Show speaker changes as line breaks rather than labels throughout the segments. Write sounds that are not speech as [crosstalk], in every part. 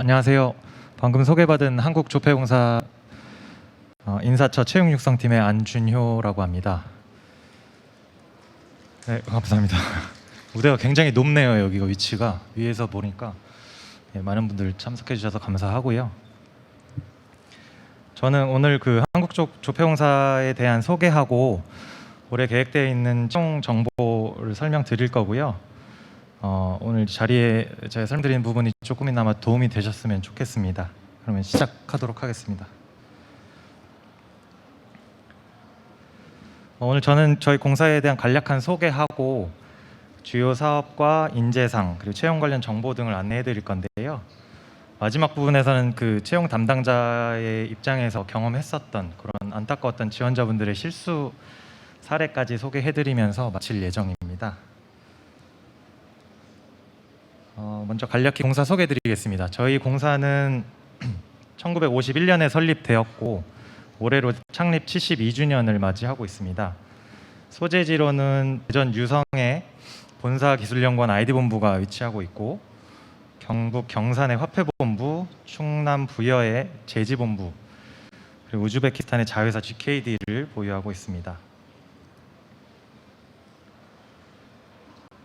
아, 안녕하세요. 방금 소개받은 한국조폐공사 어, 인사처 채용육성팀의 안준효라고 합니다. 네, 감사합니다. [laughs] 무대가 굉장히 높네요. 여기가 위치가 위에서 보니까 네, 많은 분들 참석해 주셔서 감사하고요. 저는 오늘 그 한국적 조폐공사에 대한 소개하고 올해 계획되어 있는 채용 정보를 설명드릴 거고요. 어, 오늘 자리에 제가 설명드린 부분이 조금이나마 도움이 되셨으면 좋겠습니다. 그러면 시작하도록 하겠습니다. 어, 오늘 저는 저희 공사에 대한 간략한 소개하고 주요 사업과 인재상 그리고 채용 관련 정보 등을 안내해 드릴 건데요. 마지막 부분에서는 그 채용 담당자의 입장에서 경험했었던 그런 안타까웠던 지원자분들의 실수 사례까지 소개해 드리면서 마칠 예정입니다. 어, 먼저 간략히 공사 소개해 드리겠습니다. 저희 공사는 [clears throat] 1951년에 설립되었고 올해로 창립 72주년을 맞이하고 있습니다. 소재지로는 대전 유성에 본사 기술연구원 아이디 본부가 위치하고 있고 경북 경산의 화폐본부, 충남 부여의 제지본부, 그리고 우즈베키스탄의 자회사 GKD를 보유하고 있습니다.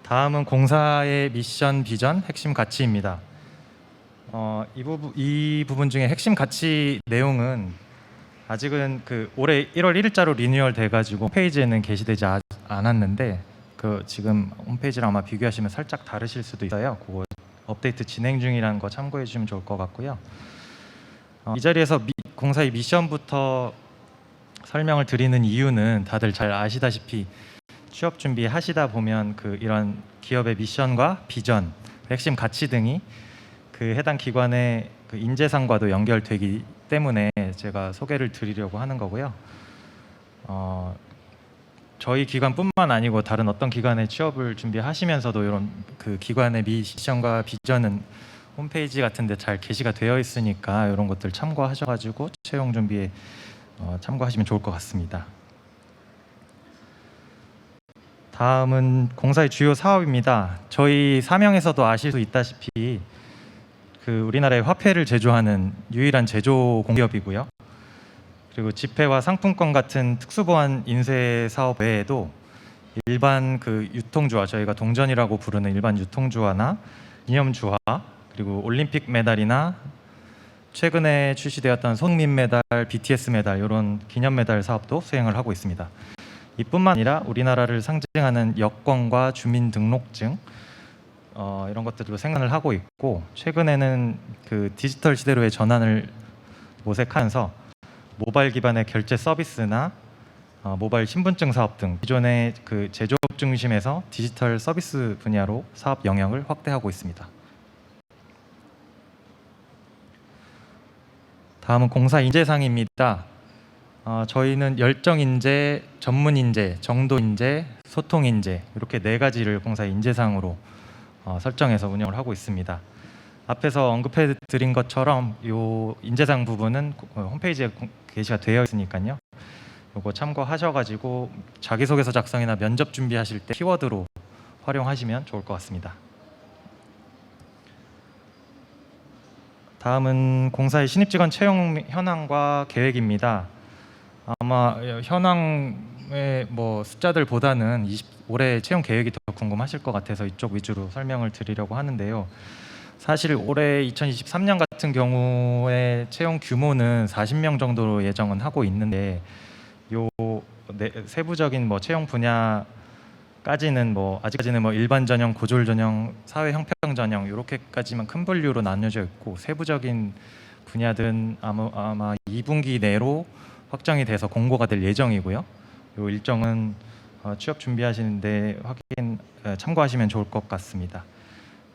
다음은 공사의 미션, 비전, 핵심 가치입니다. 어, 이 부분 이 부분 중에 핵심 가치 내용은 아직은 그 올해 1월 1일자로 리뉴얼 돼가지고 홈페이지에는 게시되지 아- 않았는데 그 지금 홈페이지랑 아마 비교하시면 살짝 다르실 수도 있어요. 그거 업데이트 진행 중이라는 거 참고해 주시면 좋을 것 같고요. 어, 이 자리에서 미, 공사의 미션부터 설명을 드리는 이유는 다들 잘 아시다시피 취업 준비 하시다 보면 그 이런 기업의 미션과 비전, 핵심 가치 등이 그 해당 기관의 그 인재상과도 연결되기 때문에 제가 소개를 드리려고 하는 거고요. 어, 저희 기관뿐만 아니고 다른 어떤 기관에 취업을 준비하시면서도 이런 그 기관의 미션과 비전은 홈페이지 같은데 잘 게시가 되어 있으니까 이런 것들 참고하셔가지고 채용 준비에 어, 참고하시면 좋을 것 같습니다. 다음은 공사의 주요 사업입니다. 저희 사명에서도 아실 수 있다시피 그 우리나라의 화폐를 제조하는 유일한 제조 공기업이고요. 그리고 지폐와 상품권 같은 특수보안 인쇄 사업 외에도 일반 그 유통주화 저희가 동전이라고 부르는 일반 유통주화나 이념주화 그리고 올림픽 메달이나 최근에 출시되었던 손민 메달, BTS 메달 이런 기념 메달 사업도 수행을 하고 있습니다. 이뿐만 아니라 우리나라를 상징하는 여권과 주민등록증 어, 이런 것들도 생산을 하고 있고 최근에는 그 디지털 시대로의 전환을 모색하면서 모바일 기반의 결제 서비스나 어, 모바일 신분증 사업 등 기존의 그 제조업 중심에서 디지털 서비스 분야로 사업 영역을 확대하고 있습니다. 다음은 공사 인재상입니다. 어, 저희는 열정 인재, 전문 인재, 정도 인재, 소통 인재 이렇게 네 가지를 공사 인재상으로 어, 설정해서 운영을 하고 있습니다. 앞에서 언급해 드린 것처럼 요 인재상 부분은 어, 홈페이지에 공- 게시가 되어 있으니까요. 요거 참고하셔가지고 자기소개서 작성이나 면접 준비하실 때 키워드로 활용하시면 좋을 것 같습니다. 다음은 공사의 신입 직원 채용 현황과 계획입니다. 아마 현황의 뭐 숫자들보다는 20, 올해 채용 계획이 더 궁금하실 것 같아서 이쪽 위주로 설명을 드리려고 하는데요. 사실 올해 2023년 같은 경우에 채용 규모는 40명 정도로 예정은 하고 있는데 요 네, 세부적인 뭐 채용 분야 까지는 뭐 아직까지는 뭐 일반 전형, 고졸 전형, 사회 형평 전형 이렇게까지만 큰 분류로 나뉘어져 있고 세부적인 분야들은 아마, 아마 2분기 내로 확정이 돼서 공고가 될 예정이고요. 요 일정은 어, 취업 준비하시는데 확인 에, 참고하시면 좋을 것 같습니다.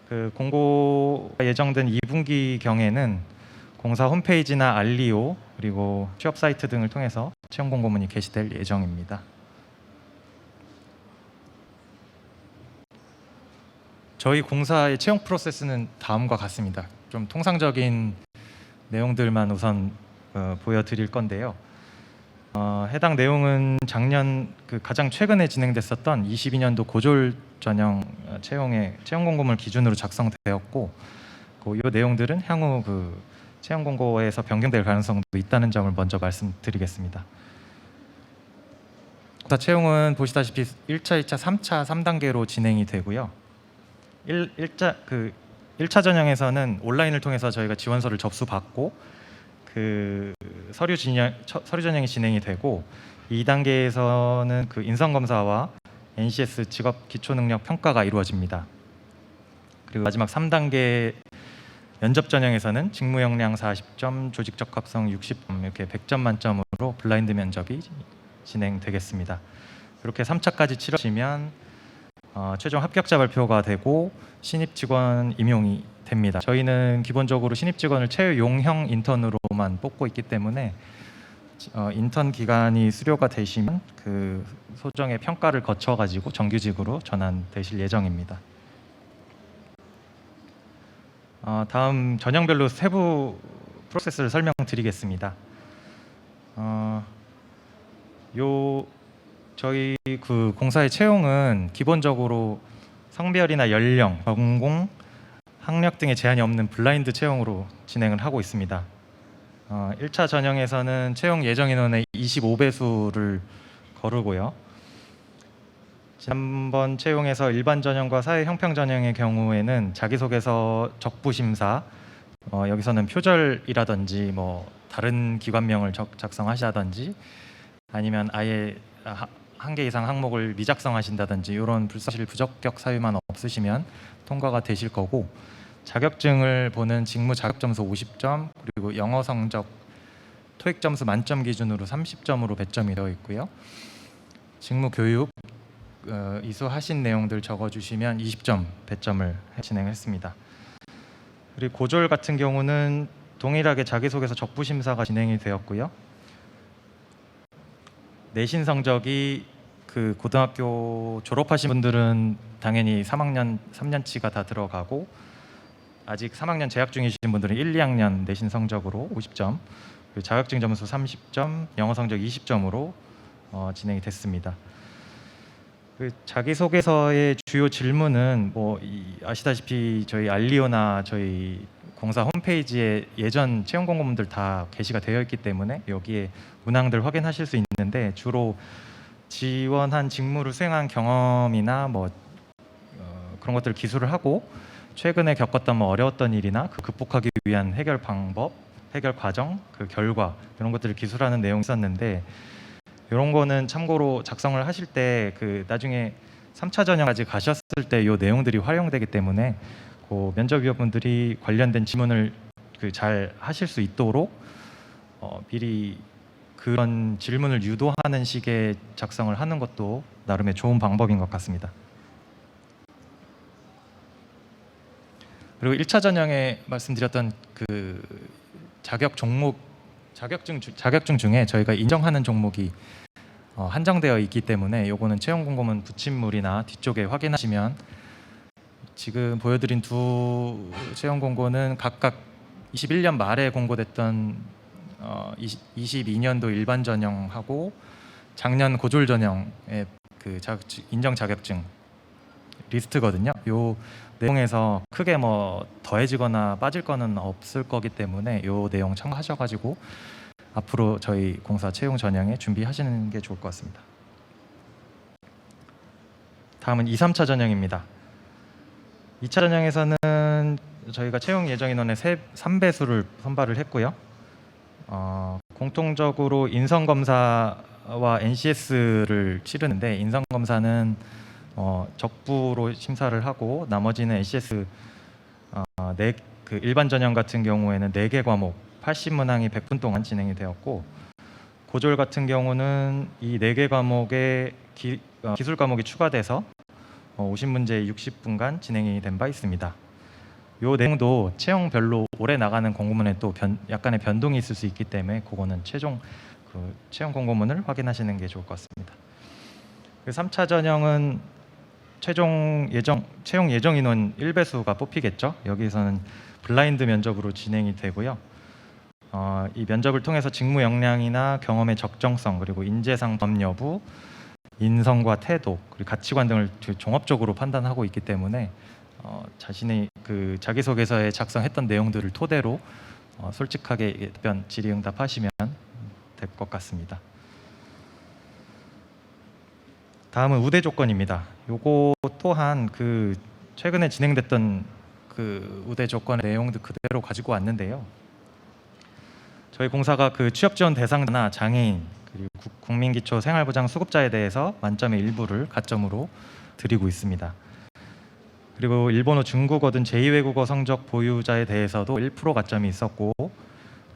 그 공고가 예정된 2분기 경에는 공사 홈페이지나 알리오 그리고 취업 사이트 등을 통해서 채용 공고문이 게시될 예정입니다. 저희 공사의 채용 프로세스는 다음과 같습니다. 좀 통상적인 내용들만 우선 어, 보여드릴 건데요. 어, 해당 내용은 작년 그 가장 최근에 진행됐었던 22년도 고졸 전형 어, 채용의 채용 공고문을 기준으로 작성되었고 그 이 내용들은 향후 그 채용 공고에서 변경될 가능성도 있다는 점을 먼저 말씀드리겠습니다. 공사 채용은 보시다시피 1차, 2차, 3차, 3단계로 진행이 되고요. 1, 1차 그 1차 전형에서는 온라인을 통해서 저희가 지원서를 접수받고 그 서류 진행 처- 서류 전형이 진행이 되고 2단계에서는 그 인성 검사와 NCS 직업 기초 능력 평가가 이루어집니다. 그리고 마지막 3단계 면접 전형에서는 직무 역량 40점, 조직 적합성 60점 이렇게 100점 만점으로 블라인드 면접이 진행되겠습니다. 이렇게 3차까지 치러지면 어, 최종 합격자 발표가 되고 신입 직원 임용이 됩니다. 저희는 기본적으로 신입 직원을 채용형 인턴으로만 뽑고 있기 때문에 어, 인턴 기간이 수료가 되시면 그 소정의 평가를 거쳐 가지고 정규직으로 전환되실 예정입니다. 어, 다음 전형별로 세부 프로세스를 설명드리겠습니다. 어, 요 저희 그 공사의 채용은 기본적으로 성별이나 연령, 전공, 학력 등의 제한이 없는 블라인드 채용으로 진행을 하고 있습니다. 어, 1차 전형에서는 채용 예정 인원의 25배수를 거르고요. 지난번 채용에서 일반 전형과 사회 형평 전형의 경우에는 자기소개서 적부 심사 어, 여기서는 표절이라든지 뭐 다른 기관명을 적, 작성하시다든지 아니면 아예 한 개 이상 항목을 미작성하신다든지 이런 불사실 부적격 사유만 없으시면 통과가 되실 거고 자격증을 보는 직무 자격 점수 50점 그리고 영어 성적 토익 점수 만점 기준으로 30점으로 배점이 되어 있고요. 직무 교육 어, 이수하신 내용들 적어주시면 20점 배점을 진행했습니다. 그리고 고졸 같은 경우는 동일하게 자기소개서 적부 심사가 진행이 되었고요. 내신 성적이 그 고등학교 졸업하신 분들은 당연히 3학년 3년치가 다 들어가고 아직 3학년 재학 중이신 분들은 1, 2학년 내신 성적으로 50점, 그리고 자격증 점수 30점, 영어 성적 20점으로 어, 진행이 됐습니다. 그 자기소개서의 주요 질문은 뭐 이- 아시다시피 저희 알리오나 저희 공사 홈페이지에 예전 채용 공고문들 다 게시가 되어 있기 때문에 여기에 문항들 확인하실 수 있는데 주로 지원한 직무를 수행한 경험이나 뭐 어, 그런 것들을 기술을 하고 최근에 겪었던 뭐 어려웠던 일이나 그 극복하기 위한 해결 방법, 해결 과정, 그 결과 이런 것들을 기술하는 내용이 있었는데 이런 거는 참고로 작성을 하실 때 그 나중에 3차 전형까지 가셨을 때 이 내용들이 활용되기 때문에 그 면접위원분들이 관련된 지문을 그 잘 하실 수 있도록 어, 미리 그런 질문을 유도하는 식의 작성을 하는 것도 나름의 좋은 방법인 것 같습니다. 그리고 1차 전형에 말씀드렸던 그 자격 종목 자격증 주- 자격증 중에 저희가 인정하는 종목이 어, 한정되어 있기 때문에 요거는 채용 공고문 붙임물이나 뒤쪽에 확인하시면 지금 보여드린 두 채용 공고는 각각 21년 말에 공고됐던 어, 22년도 일반 전형하고 작년 고졸 전형의 그 자격증, 인정 자격증 리스트거든요. 요 내용에서 크게 뭐 더해지거나 빠질 거는 없을 거기 때문에 요 내용 참고하셔가지고 앞으로 저희 공사 채용 전형에 준비하시는 게 좋을 것 같습니다. 다음은 2, 3차 전형입니다. 2차 전형에서는 저희가 채용 예정 인원의 3배수를 선발을 했고요. 어, 공통적으로 인성 검사와 NCS를 치르는데 인성 검사는 어, 적부로 심사를 하고 나머지는 NCS 어, 네, 그 일반 전형 같은 경우에는 4개 과목 80문항이 100분 동안 진행이 되었고 고졸 같은 경우는 이 4개 과목에 기, 어, 기술 과목이 추가돼서 어, 50문제 60분간 진행이 된 바 있습니다. 요 내용도 채용별로 올해 나가는 공고문에 또 변, 약간의 변동이 있을 수 있기 때문에 그거는 최종 그 채용 공고문을 확인하시는 게 좋을 것 같습니다. 그 3차 전형은 최종 예정 채용 예정 인원 1배수가 뽑히겠죠. 여기서는 블라인드 면접으로 진행이 되고요. 어, 이 면접을 통해서 직무 역량이나 경험의 적정성 그리고 인재상 범 여부, 인성과 태도 그리고 가치관 등을 종합적으로 판단하고 있기 때문에 어, 자신의 그그 자기소개서에 작성했던 내용들을 토대로 어, 솔직하게 답변 질의응답하시면 될 것 같습니다. 다음은 우대 조건입니다. 요거 또한 그 최근에 진행됐던 그 우대 조건의 내용도 그대로 가지고 왔는데요. 저희 공사가 그 취업 지원 대상자나 장애인 그리고 국- 국민기초 생활보장 수급자에 대해서 만점의 일부를 가점으로 드리고 있습니다. 그리고 일본어, 중국어 등 제2외국어 성적 보유자에 대해서도 1% 가점이 있었고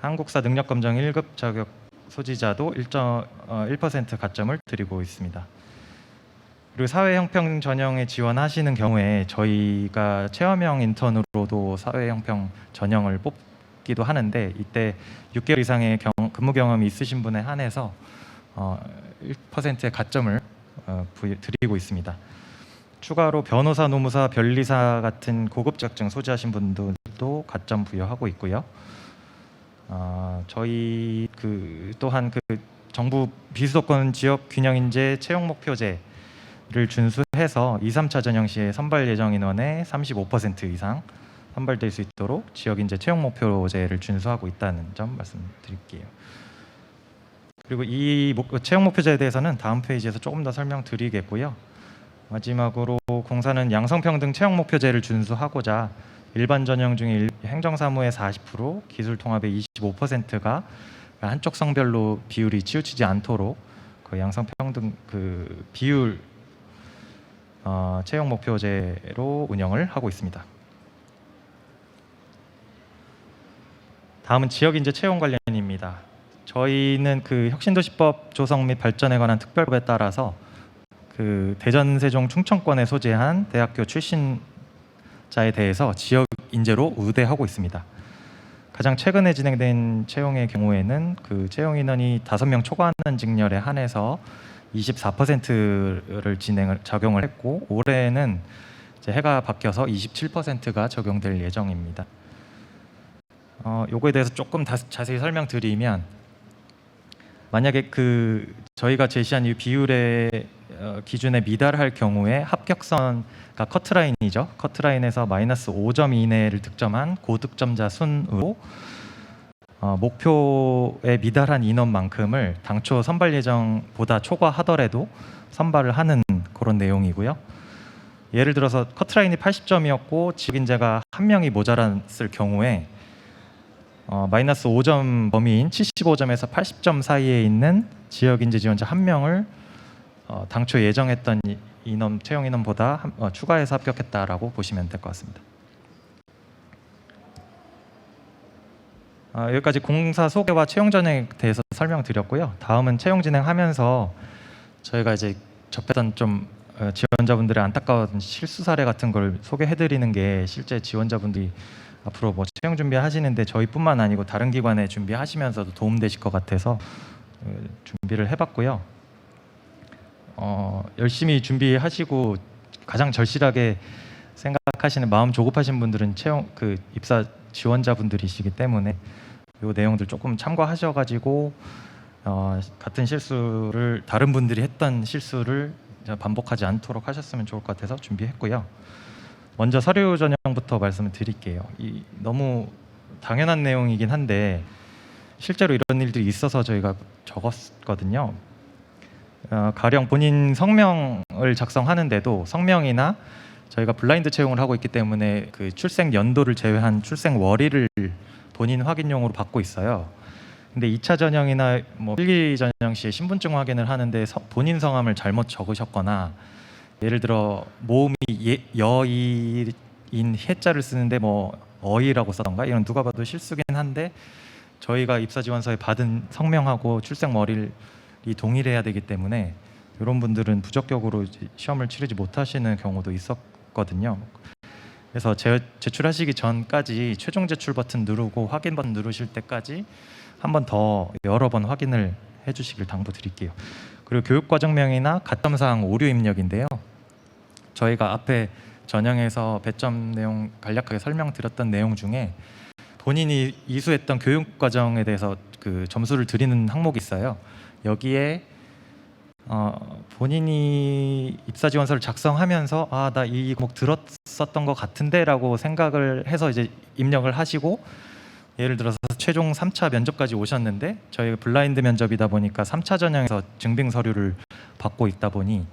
한국사 능력 검정 1급 자격 소지자도 1.1% 가점을 드리고 있습니다. 그리고 사회 형평 전형에 지원하시는 경우에 저희가 체험형 인턴으로도 사회 형평 전형을 뽑 기도 하는데 이때 6개월 이상의 경, 근무 경험이 있으신 분에 한해서 어, 1%의 가점을 어, 드리고 있습니다. 추가로 변호사, 노무사, 변리사 같은 고급 자격증 소지하신 분들도 가점 부여하고 있고요. 아, 저희 그 또한 그 정부 비수도권 지역 균형 인재 채용 목표제 를 준수해서 2, 3차 전형 시에 선발 예정 인원의 35% 이상 선발될 수 있도록 지역 인재 채용 목표제를 준수하고 있다는 점 말씀드릴게요. 그리고 이 목- 채용 목표제에 대해서는 다음 페이지에서 조금 더 설명드리겠고요. 마지막으로 공사는 양성평등 채용 목표제를 준수하고자 일반 전형 중에 일- 행정사무의 40%, 기술 통합의 25%가 한쪽 성별로 비율이 치우치지 않도록 그 양성평등 그 비율 어, 채용 목표제로 운영을 하고 있습니다. 다음은 지역 인재 채용 관련입니다. 저희는 그 혁신도시법 조성 및 발전에 관한 특별법에 따라서 그 대전 세종 충청권에 소재한 대학교 출신자에 대해서 지역 인재로 우대하고 있습니다. 가장 최근에 진행된 채용의 경우에는 그 채용 인원이 5명 초과하는 직렬에 한해서 24%를 진행을 적용을 했고 올해는 해가 바뀌어서 27%가 적용될 예정입니다. 어, 요거에 대해서 조금 다, 자세히 설명드리면 만약에 그 저희가 제시한 이 비율의 어, 기준에 미달할 경우에 합격선가 커트라인이죠. 커트라인에서 마이너스 5점 이내를 득점한 고득점자 순으로 어, 목표에 미달한 인원만큼을 당초 선발 예정보다 초과하더라도 선발을 하는 그런 내용이고요. 예를 들어서 커트라인이 80점이었고 지역인재가 한 명이 모자랐을 경우에 어, 마이너스 5점 범위인 75점에서 80점 사이에 있는 지역 인재 지원자 한 명을 어, 당초 예정했던 이- 인원 채용 인원보다 한- 어, 추가해서 합격했다라고 보시면 될 것 같습니다. 아, 여기까지 공사 소개와 채용 전형에 대해서 설명드렸고요. 다음은 채용 진행하면서 저희가 이제 접했던 좀 어, 지원자분들의 안타까운 실수 사례 같은 걸 소개해드리는 게 실제 지원자분들이 앞으로 뭐 채용 준비하시는데 저희뿐만 아니고 다른 기관에 준비하시면서도 도움되실 것 같아서 어, 준비를 해봤고요. 어, 열심히 준비하시고 가장 절실하게 생각하시는 마음 조급하신 분들은 채용 그 입사 지원자분들이시기 때문에 이 내용들 조금 참고하셔가지고 어, 같은 실수를 다른 분들이 했던 실수를 반복하지 않도록 하셨으면 좋을 것 같아서 준비했고요. 먼저 서류 전형부터 말씀을 드릴게요. 이 너무 당연한 내용이긴 한데 실제로 이런 일들이 있어서 저희가 적었거든요. 어, 가령 본인 성명을 작성하는데도 성명이나 저희가 블라인드 채용을 하고 있기 때문에 그 출생 연도를 제외한 출생 월일을 본인 확인용으로 받고 있어요. 근데 2차 전형이나 뭐 필기 전형 시에 신분증 확인을 하는데 서- 본인 성함을 잘못 적으셨거나 예를 들어 모음이 예, 여인 해자를 쓰는데 뭐 어이라고 써던가 이런 누가 봐도 실수긴 한데 저희가 입사 지원서에 받은 성명하고 출생 월일이 동일해야 되기 때문에 이런 분들은 부적격으로 시험을 치르지 못하시는 경우도 있었거든요. 그래서 제, 제출하시기 전까지 최종 제출 버튼 누르고 확인 버튼 누르실 때까지 한 번 더 여러 번 확인을 해주시길 당부드릴게요. 그리고 교육과정명이나 가점사항 오류 입력인데요. 저희가 앞에 전형에서 배점 내용 간략하게 설명드렸던 내용 중에 본인이 이수했던 교육 과정에 대해서 그 점수를 드리는 항목이 있어요. 여기에 어, 본인이 입사 지원서를 작성하면서 아 나 이 곡 들었었던 것 같은데라고 생각을 해서 이제 입력을 하시고 예를 들어서 최종 3차 면접까지 오셨는데 저희가 블라인드 면접이다 보니까 3차 전형에서 증빙 서류를 받고 있다 보니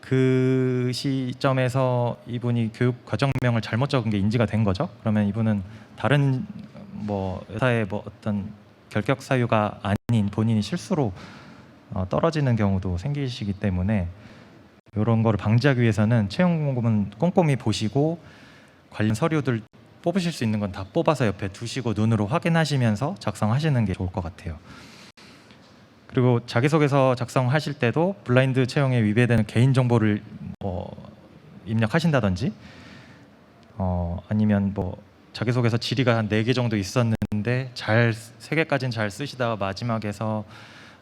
그 시점에서 이분이 교육 과정명을 잘못 적은 게 인지가 된 거죠. 그러면 이분은 다른 뭐 회사의 뭐 어떤 결격 사유가 아닌 본인이 실수로 어, 떨어지는 경우도 생기시기 때문에 이런 거를 방지하기 위해서는 채용 공고문 꼼꼼히 보시고 관련 서류들 뽑으실 수 있는 건 다 뽑아서 옆에 두시고 눈으로 확인하시면서 작성하시는 게 좋을 것 같아요. 그리고 자기소개서 작성하실 때도 블라인드 채용에 위배되는 개인 정보를 뭐 입력하신다든지 어 아니면 뭐 자기소개서 질의가 한 네 개 정도 있었는데 잘 세 개까지는 잘 쓰시다가 마지막에서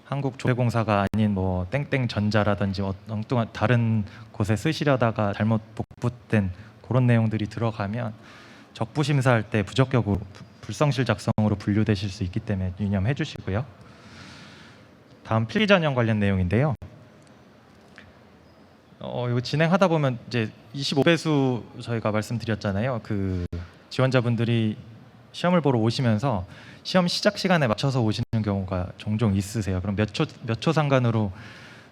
한국조회공사가 아닌 뭐 땡땡 전자라든지 어- 엉뚱한 다른 곳에 쓰시려다가 잘못 복붙된 그런 내용들이 들어가면 적부 심사할 때 부적격으로 부- 불성실 작성으로 분류되실 수 있기 때문에 유념해 주시고요. 다음 필기 전형 관련 내용인데요. 어, 이거 진행하다 보면 이제 25배수 저희가 말씀드렸잖아요. 그 지원자분들이 시험을 보러 오시면서 시험 시작 시간에 맞춰서 오시는 경우가 종종 있으세요. 그럼 몇 초 몇 초 상관으로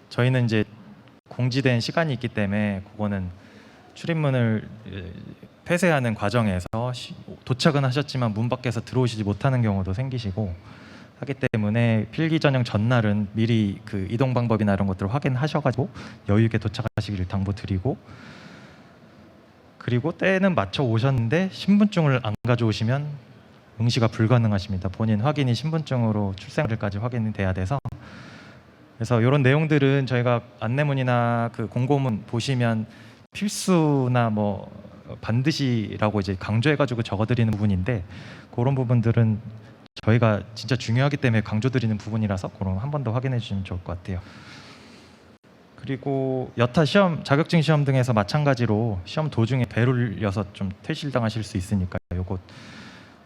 저희는 이제 공지된 시간이 있기 때문에 그거는 출입문을 에, 폐쇄하는 과정에서 시- 도착은 하셨지만 문 밖에서 들어오시지 못하는 경우도 생기시고 하기 때문에 필기 전형 전날은 미리 그 이동 방법이나 이런 것들을 확인하셔가지고 여유 있게 도착하시기를 당부드리고 그리고 때는 맞춰 오셨는데 신분증을 안 가져오시면 응시가 불가능하십니다. 본인 확인이 신분증으로 출생일까지 확인이 돼야 돼서 그래서 이런 내용들은 저희가 안내문이나 그 공고문 보시면 필수나 뭐 반드시라고 이제 강조해가지고 적어드리는 부분인데 그런 부분들은 저희가 진짜 중요하기 때문에 강조드리는 부분이라서 그런 한 번 더 확인해 주시면 좋을 것 같아요. 그리고 여타 시험, 자격증 시험 등에서 마찬가지로 시험 도중에 배를 이어서 좀 퇴실당하실 수 있으니까 요거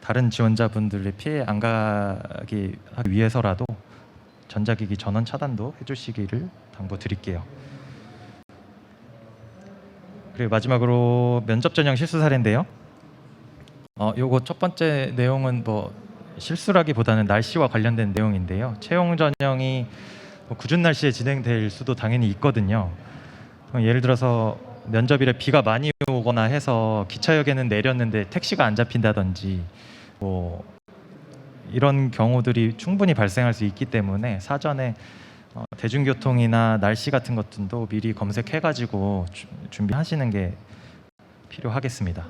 다른 지원자분들의 피해 안 가기 위해서라도 전자기기 전원 차단도 해주시기를 당부드릴게요. 그리고 마지막으로 면접 전형 실수 사례인데요. 어, 요거 첫 번째 내용은 뭐 실수라기보다는 날씨와 관련된 내용인데요. 채용 전형이 뭐 궂은 날씨에 진행될 수도 당연히 있거든요. 어, 예를 들어서 면접일에 비가 많이 오거나 해서 기차역에는 내렸는데 택시가 안 잡힌다든지 뭐 이런 경우들이 충분히 발생할 수 있기 때문에 사전에 어, 대중교통이나 날씨 같은 것들도 미리 검색해가지고 주- 준비하시는 게 필요하겠습니다.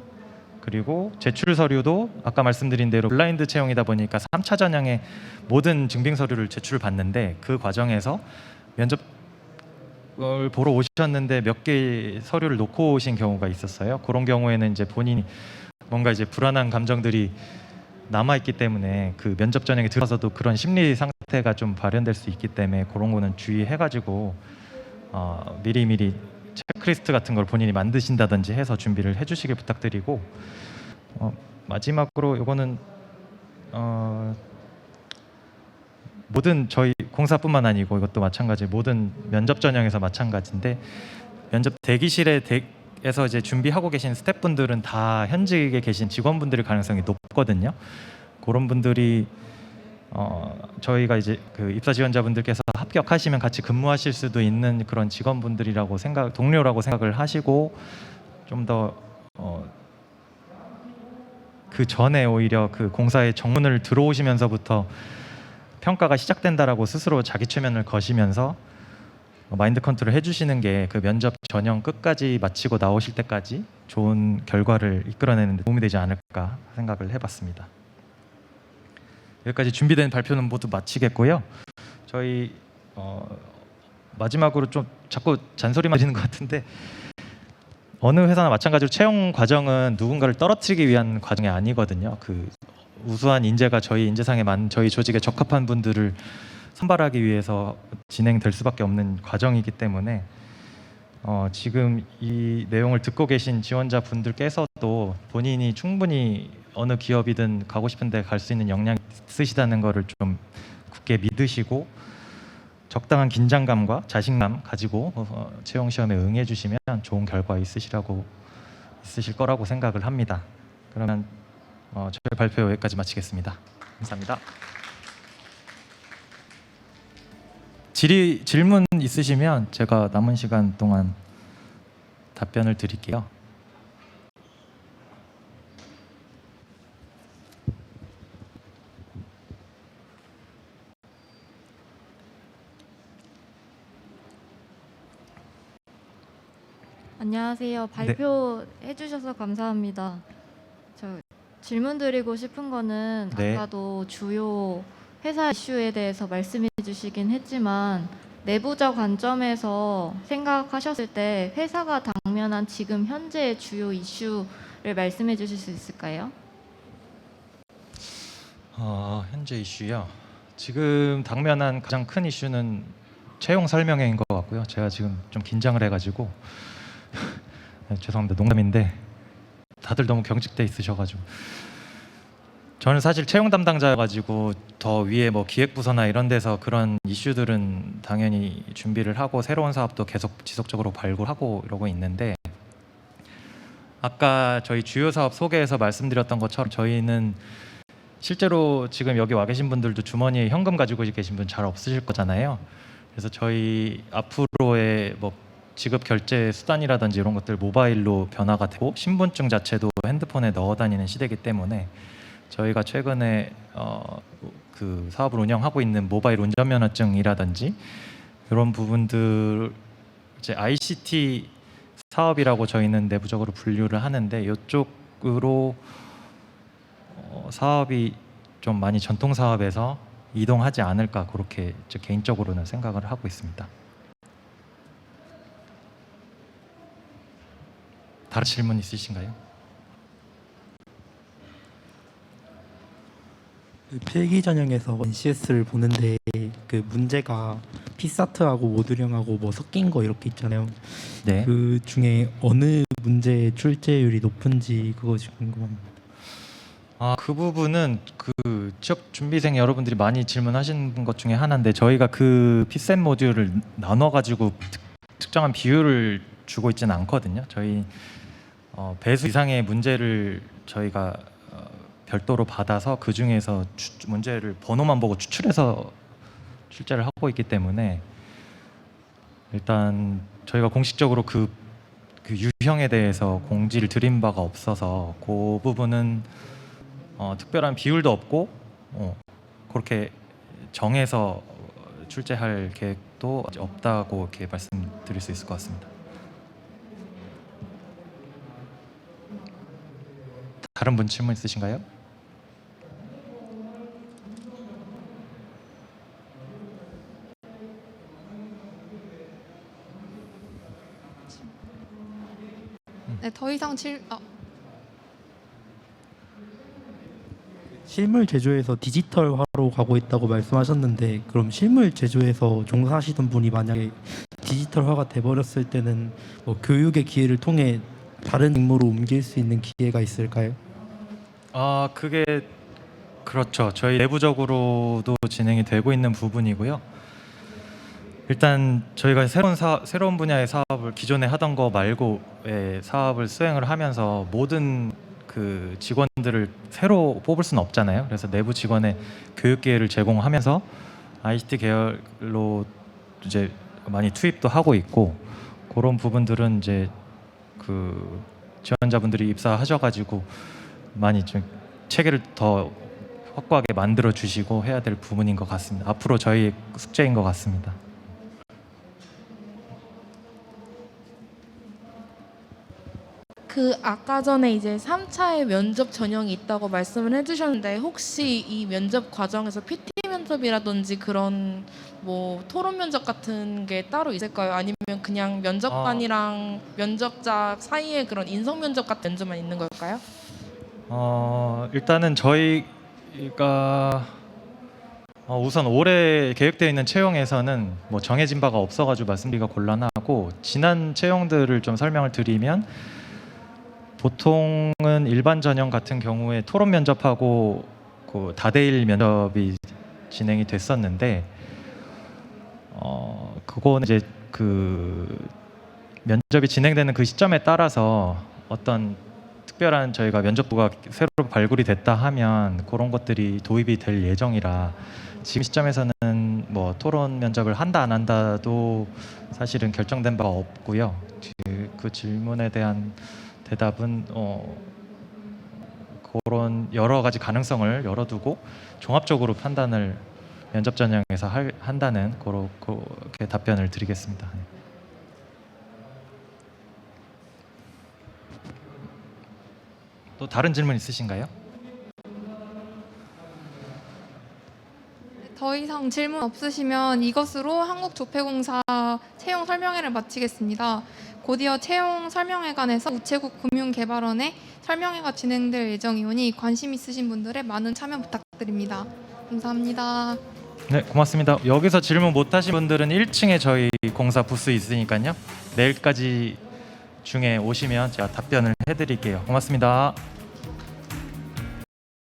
그리고 제출 서류도 아까 말씀드린 대로 블라인드 채용이다 보니까 3차 전형에 모든 증빙 서류를 제출을 받는데 그 과정에서 면접 을 보러 오셨는데 몇 개 서류를 놓고 오신 경우가 있었어요. 그런 경우에는 이제 본인이 뭔가 이제 불안한 감정들이 남아 있기 때문에 그 면접 전형에 들어서도 그런 심리 상태가 좀 발현될 수 있기 때문에 그런 거는 주의해가지고 어, 미리 미리 체크리스트 같은 걸 본인이 만드신다든지 해서 준비를 해주시길 부탁드리고 어, 마지막으로 이거는 어, 모든 저희 공사뿐만 아니고 이것도 마찬가지 모든 면접 전형에서 마찬가지인데 면접 대기실에 대, 에서 이제 준비하고 계신 스태프분들은 다 현직에 계신 직원분들일 가능성이 높거든요. 그런 분들이 어, 저희가 이제 그 입사 지원자분들께서 합격하시면 같이 근무하실 수도 있는 그런 직원분들이라고 생각 동료라고 생각을 하시고 좀더 어, 그 전에 오히려 그 공사에 정문을 들어오시면서부터 평가가 시작된다라고 스스로 자기 최면을 거시면서 어, 마인드 컨트롤 해주시는 게 그 면접 전형 끝까지 마치고 나오실 때까지 좋은 결과를 이끌어내는 데 도움이 되지 않을까 생각을 해봤습니다. 여기까지 준비된 발표는 모두 마치겠고요. 저희 어, 마지막으로 좀 자꾸 잔소리만 드리는 것 같은데 어느 회사나 마찬가지로 채용 과정은 누군가를 떨어뜨리기 위한 과정이 아니거든요. 그 우수한 인재가 저희 인재상에 맞는 저희 조직에 적합한 분들을 선발하기 위해서 진행될 수밖에 없는 과정이기 때문에 어, 지금 이 내용을 듣고 계신 지원자 분들께서도 본인이 충분히 어느 기업이든 가고 싶은데 갈 수 있는 역량이 있으시다는 것을 좀 굳게 믿으시고 적당한 긴장감과 자신감 가지고 어, 채용 시험에 응해 주시면 좋은 결과 있으시라고 있으실 거라고 생각을 합니다. 그러면 어, 저희 발표 여기까지 마치겠습니다. 감사합니다. 질의 질문 있으시면 제가 남은 시간 동안 답변을 드릴게요.
안녕하세요. 발표해 주셔서 감사합니다. 저 질문 드리고 싶은 거는
네.
아까도 주요 회사 이슈에 대해서 말씀해 주시긴 했지만 내부자 관점에서 생각하셨을 때 회사가 당면한 지금 현재의 주요 이슈를 말씀해 주실 수 있을까요?
어, 현재 이슈요. 지금 당면한 가장 큰 이슈는 채용 설명회인 것 같고요. 제가 지금 좀 긴장을 해가지고 네, [laughs] 죄송합니다. 농담인데 다들 너무 경직돼 있으셔가지고 저는 사실 채용 담당자여가지고 더 위에 뭐 기획부서나 이런 데서 그런 이슈들은 당연히 준비를 하고 새로운 사업도 계속 지속적으로 발굴하고 이러고 있는데 아까 저희 주요 사업 소개에서 말씀드렸던 것처럼 저희는 실제로 지금 여기 와 계신 분들도 주머니에 현금 가지고 계신 분 잘 없으실 거잖아요. 그래서 저희 앞으로의 뭐 지급 결제 수단이라든지 이런 것들 모바일로 변화가 되고 신분증 자체도 핸드폰에 넣어 다니는 시대이기 때문에 저희가 최근에 어, 그 사업을 운영하고 있는 모바일 운전면허증이라든지 이런 부분들 이제 ICT 사업이라고 저희는 내부적으로 분류를 하는데 이쪽으로 어, 사업이 좀 많이 전통 사업에서 이동하지 않을까 그렇게 저 개인적으로는 생각을 하고 있습니다. 다른 질문 있으신가요?
그 필기 전형에서 NCS를 보는데 그 문제가 피사트하고 모듈형하고 뭐 섞인 거 이렇게 있잖아요.
네.
그 중에 어느 문제 출제율이 높은지 그것이 궁금합니다.
아, 그 부분은 그 취업 준비생 여러분들이 많이 질문하시는 것 중에 하나인데 저희가 그 피셋 모듈을 나눠 가지고 특정한 비율을 주고 있지는 않거든요. 저희 어, 배수 이상의 문제를 저희가 어, 별도로 받아서 그 중에서 추- 문제를 번호만 보고 추출해서 출제를 하고 있기 때문에 일단 저희가 공식적으로 그, 그 유형에 대해서 공지를 드린 바가 없어서 그 부분은 어, 특별한 비율도 없고 어, 그렇게 정해서 출제할 계획도 없다고 이렇게 말씀드릴 수 있을 것 같습니다. 다른 분 질문 있으신가요?
더 이상 질 아,
실물 제조에서 디지털화로 가고 있다고 말씀하셨는데 그럼 실물 제조에서 종사하시던 분이 만약에 디지털화가 돼버렸을 때는 뭐 교육의 기회를 통해 다른 직무로 옮길 수 있는 기회가 있을까요?
아 그게 그렇죠. 저희 내부적으로도 진행이 되고 있는 부분이고요. 일단 저희가 새로운 사, 새로운 분야의 사업을 기존에 하던 거 말고의 사업을 수행을 하면서 모든 그 직원들을 새로 뽑을 수는 없잖아요. 그래서 내부 직원의 교육 기회를 제공하면서 ICT 계열로 이제 많이 투입도 하고 있고 그런 부분들은 이제 그 지원자분들이 입사하셔가지고 많이 좀 체계를 더 확고하게 만들어 주시고 해야 될 부분인 것 같습니다. 앞으로 저희 숙제인 것 같습니다.
그 아까 전에 이제 3차의 면접 전형이 있다고 말씀을 해주셨는데 혹시 이 면접 과정에서 PT 면접이라든지 그런 뭐 토론 면접 같은 게 따로 있을까요? 아니면 그냥 면접관이랑 면접자 사이에 그런 인성 면접 같은 면접만 있는 걸까요?
어, 일단은 저희가 어, 우선 올해 계획되어 있는 채용에서는 뭐 정해진 바가 없어가지고 말씀드리기가 곤란하고 지난 채용들을 좀 설명을 드리면 보통은 일반 전형 같은 경우에 토론 면접하고 그 다대일 면접이 진행이 됐었는데 어 그거는 이제 그 면접이 진행되는 그 시점에 따라서 어떤 특별한 저희가 면접부가 새로 발굴이 됐다 하면 그런 것들이 도입이 될 예정이라 지금 시점에서는 뭐 토론 면접을 한다 안 한다도 사실은 결정된 바가 없고요. 그- 그 질문에 대한 대답은 어 그런 여러 가지 가능성을 열어두고 종합적으로 판단을 면접 전형에서 할, 한다는 그렇게 답변을 드리겠습니다. 네. 또 다른 질문 있으신가요?
더 이상 질문 없으시면 이것으로 한국조폐공사 채용 설명회를 마치겠습니다. 곧이어 채용 설명회관에서 우체국 금융개발원의 설명회가 진행될 예정이오니 관심 있으신 분들의 많은 참여 부탁드립니다. 감사합니다.
네, 고맙습니다. 여기서 질문 못 하신 분들은 1층에 저희 공사 부스 있으니까요. 내일까지 중에 오시면 제가 답변을 해드릴게요. 고맙습니다.